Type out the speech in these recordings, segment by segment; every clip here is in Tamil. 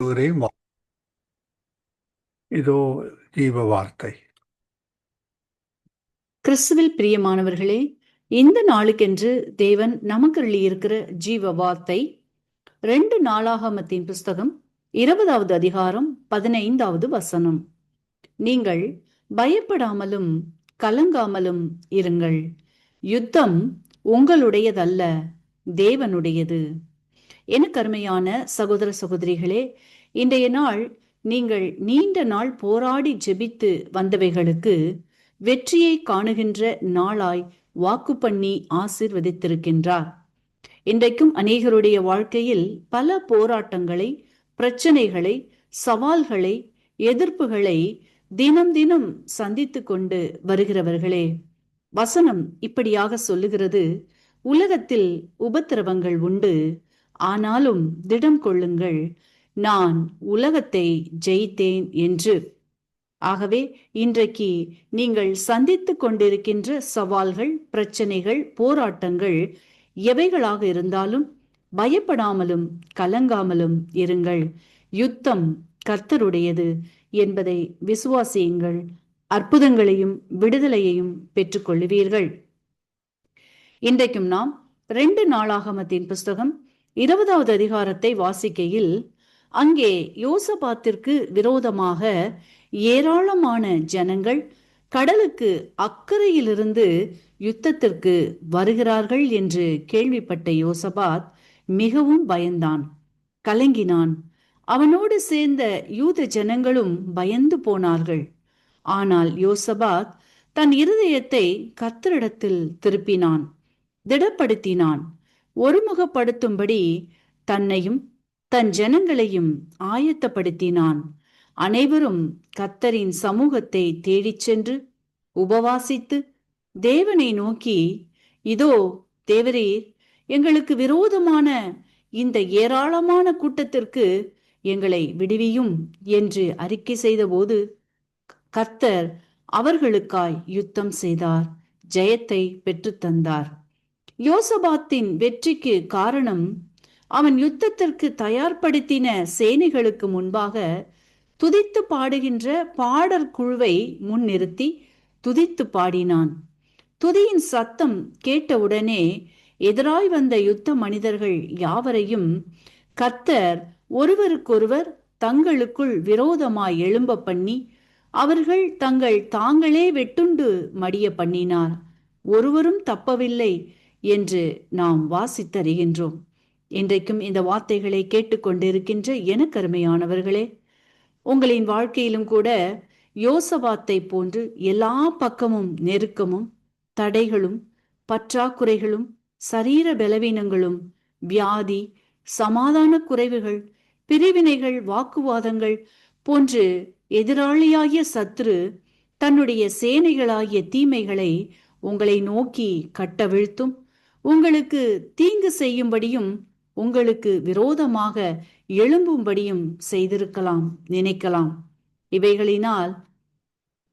ஒரேயும் இதோ ஜீவ வார்த்தை கிறிஸ்துவில் பிரியமானவர்களே இந்த நாளுக்கென்று தேவன் நமக்கு இருக்கிற ஜீவ வார்த்தை ரெண்டு நாளாகமத்தின் புஸ்தகம் இருபதாவது அதிகாரம் பதினைந்தாவது வசனம் நீங்கள் பயப்படாமலும் கலங்காமலும் இருங்கள் யுத்தம் உங்களுடையதல்ல தேவனுடையது எனக்கு அருமையான சகோதர சகோதரிகளே இன்றைய நாள் நீங்கள் நீண்ட நாள் போராடி ஜெபித்து வந்தவைகளுக்கு வெற்றியை காணுகின்ற நாளாய் வாக்கு பண்ணி ஆசிர்வதித்திருக்கின்றார். இன்றைக்கும் அநேகருடைய வாழ்க்கையில் பல போராட்டங்களை பிரச்சனைகளை சவால்களை எதிர்ப்புகளை தினம் தினம் சந்தித்து கொண்டு வருகிறவர்களே வசனம் இப்படியாக சொல்லுகிறது உலகத்தில் உபத்திரவங்கள் உண்டு ஆனாலும் திடம் கொள்ளுங்கள். நான் உலகத்தை ஜெயித்தேன் என்று. ஆகவே இன்றைக்கு நீங்கள் சந்தித்து கொண்டிருக்கின்ற சவால்கள் பிரச்சனைகள் போராட்டங்கள் எவைகளாக இருந்தாலும் பயப்படாமலும் கலங்காமலும் இருங்கள். யுத்தம் கர்த்தருடையது என்பதை விசுவாசியுங்கள். அற்புதங்களையும் விடுதலையையும் பெற்றுக்கொள்ளுவீர்கள். இன்றைக்கும் நாம் ரெண்டு நாளாகமத்தின் புஸ்தகம் இருபதாவது அதிகாரத்தை வாசிக்கையில் அங்கே யோசபாத்திற்கு விரோதமாக ஏராளமான ஜனங்கள் கடலுக்கு அக்கறையிலிருந்து யுத்தத்திற்கு வருகிறார்கள் என்று கேள்விப்பட்ட யோசபாத் மிகவும் பயந்தான். கலங்கினான். அவனோடு சேர்ந்த யூத ஜனங்களும் பயந்து போனார்கள். ஆனால் யோசபாத் தன் இருதயத்தை கத்தரிடத்தில் திருப்பினான் திடப்படுத்தினான். ஒருமுகப்படுத்தும்படி தன்னையும் தன் ஜனங்களையும் ஆயத்தப்படுத்தினான். அனைவரும் கத்தரின் சமூகத்தை தேடிச் சென்று உபவாசித்து தேவனை நோக்கி இதோ தேவரீர் எங்களுக்கு விரோதமான இந்த ஏராளமான கூட்டத்திற்கு எங்களை விடுவியும் என்று அறிக்கை செய்தபோது கர்த்தர் அவர்களுக்காய் யுத்தம் செய்தார் ஜெயத்தை பெற்றுத்தந்தார் யோசபாத்தின் வெற்றிக்கு காரணம் அவன் யுத்தத்திற்கு தயார்படுத்தின சேனைகளுக்கு முன்பாக துதித்து பாடுகின்ற பாடற் குழுவை முன்னிறுத்தி துதித்து பாடினான். துதியின் சத்தம் கேட்டவுடனே எதிராய் வந்த யுத்த மனிதர்கள் யாவரையும் கர்த்தர் ஒருவருக்கொருவர் தங்களுக்குள் விரோதமாய் எழும்ப பண்ணி அவர்கள் தங்கள் தாங்களே வெட்டுண்டு மடிய பண்ணினார். ஒருவரும் தப்பவில்லை. என்று நாம் வாசித்தறிகின்றோம். இன்றைக்கும் இந்த வார்த்தைகளை கேட்டுக்கொண்டிருக்கின்ற எனக்கருமையானவர்களே உங்களின் வாழ்க்கையிலும் கூட யோசபாத்தை போன்று எல்லா பக்கமும் நெருக்கமும் தடைகளும் பற்றாக்குறைகளும் சரீர பலவீனங்களும் வியாதி சமாதான குறைவுகள் பிரிவினைகள் வாக்குவாதங்கள் போன்று எதிராளியாகிய சத்ரு தன்னுடைய சேனைகளாகிய தீமைகளை உங்களை நோக்கி கட்டவிழ்த்தும். உங்களுக்கு தீங்கு செய்யும்படியும் உங்களுக்கு விரோதமாக எழும்பும்படியும் செய்திருக்கலாம் நினைக்கலாம். இவைகளினால்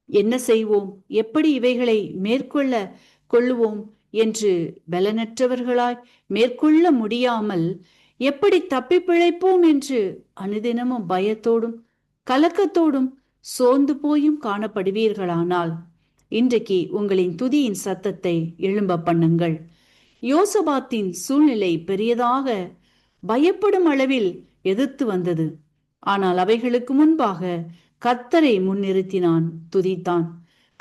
என்ன செய்வோம்? எப்படி இவைகளை மேற்கொள்ள கொள்ளுவோம் என்று பலனற்றவர்களாய் மேற்கொள்ள முடியாமல் எப்படி தப்பி பிழைப்போம் என்று அனுதினமும் பயத்தோடும் கலக்கத்தோடும் சோர்ந்து போயும் காணப்படுவீர்களானால் இன்றைக்கு உங்களின் துதியின் சத்தத்தை எழும்ப பண்ணுங்கள். யோசபாத்தின் சூழ்நிலை பெரியதாக பயப்படும் அளவில் எதிர்த்து வந்தது. ஆனால் அவைகளுக்கு முன்பாக கத்தரை முன்னிறுத்தினான் துதித்தான்.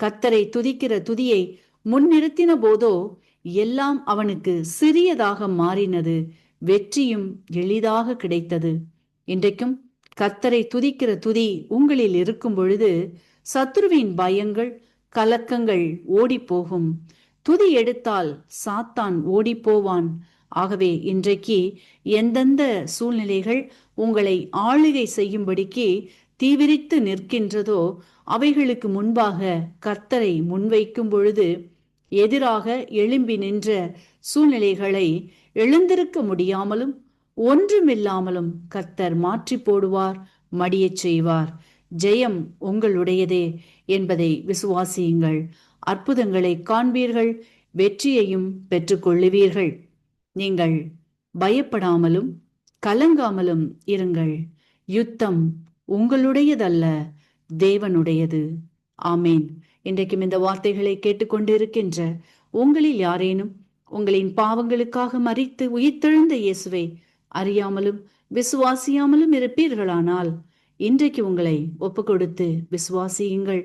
கத்தரை துதிக்கிற துதியை முன்னிறுத்தின போதோ எல்லாம் அவனுக்கு சிறியதாக மாறினது வெற்றியும் எளிதாக கிடைத்தது. இன்றைக்கும் கத்தரை துதிக்கிற துதி உங்களில் இருக்கும் பொழுது சத்ருவின் பயங்கள் கலக்கங்கள் ஓடிப்போகும். போகும் துதி எடுத்தால் சாத்தான் ஓடிப்போவான். போவான் ஆகவே இன்றைக்கு எந்தெந்த சூழ்நிலைகள் உங்களை ஆளுகை செய்யும்படிக்கு தீவிரித்து நிற்கின்றதோ அவைகளுக்கு முன்பாக கர்த்தரை முன்வைக்கும் பொழுது எதிராக எழும்பி நின்ற சூழ்நிலைகளை எழுந்திருக்க முடியாமலும் ஒன்றுமில்லாமலும் கர்த்தர் மாற்றி போடுவார் மடியச் செய்வார். ஜெயம் உங்களுடையதே என்பதை விசுவாசியுங்கள். அற்புதங்களை காண்பீர்கள் வெற்றியையும் பெற்றுக்கொள்ளுவீர்கள். நீங்கள் பயப்படாமலும் கலங்காமலும் இருங்கள். யுத்தம் உங்களுடையதல்ல தேவனுடையது. ஆமேன். இன்றைக்கும் இந்த வார்த்தைகளை கேட்டுக்கொண்டிருக்கின்ற உங்களில் யாரேனும் உங்களின் பாவங்களுக்காக மறித்து உயிர்த்தெழுந்த இயேசுவை அறியாமலும் விசுவாசியாமலும் இருப்பீர்களானால் இன்றைக்கு உங்களை ஒப்பு கொடுத்து விசுவாசியுங்கள்.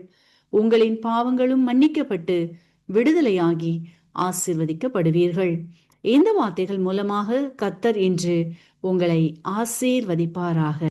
உங்களின் பாவங்களும் மன்னிக்கப்பட்டு விடுதலையாகி ஆசிர்வதிக்கப்படுவீர்கள். இந்த வார்த்தைகள் மூலமாக கத்தர் இன்று உங்களை ஆசீர்வதிப்பாராக.